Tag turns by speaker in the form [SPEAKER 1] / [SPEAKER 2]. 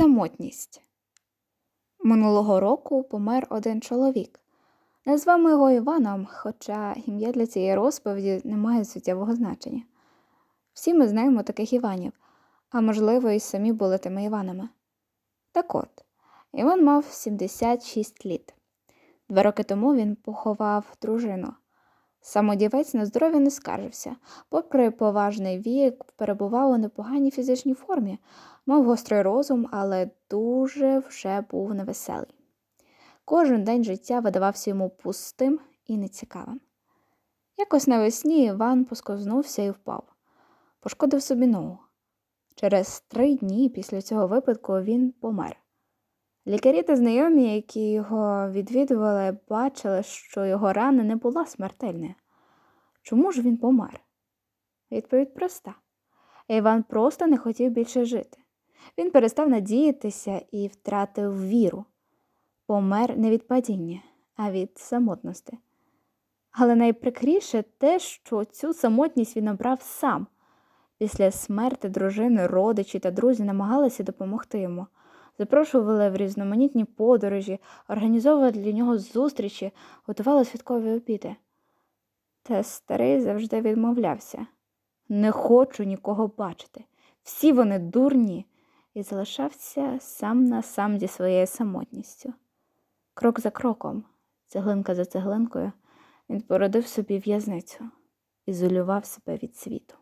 [SPEAKER 1] Самотність. Минулого року помер один чоловік. Назвемо його Іваном, хоча ім'я для цієї розповіді не має суттєвого значення. Всі ми знаємо таких Іванів, а можливо, і самі були тими Іванами. Так от, Іван мав 76 літ. Два роки тому він поховав дружину. Самодівець на здоров'я не скаржився, попри поважний вік, перебував у непоганій фізичній формі, мав гострий розум, але дуже вже був невеселий. Кожен день життя видавався йому пустим і нецікавим. Якось навесні Іван посковзнувся і впав, пошкодив собі ногу. Через три дні після цього випадку він помер. Лікарі та знайомі, які його відвідували, бачили, що його рана не була смертельною. Чому ж він помер? Відповідь проста. Іван просто не хотів більше жити. Він перестав надіятися і втратив віру. Помер не від падіння, а від самотності. Але найприкріше те, що цю самотність він обрав сам. Після смерти дружини, родичі та друзі намагалися допомогти йому запрошували в різноманітні подорожі, організовували для нього зустрічі, готували святкові обіди. Та старий завжди відмовлявся не хочу нікого бачити. Всі вони дурні, і залишався сам на сам зі своєю самотністю. Крок за кроком, цеглинка за цеглинкою, він породив собі в'язницю, ізолював себе від світу.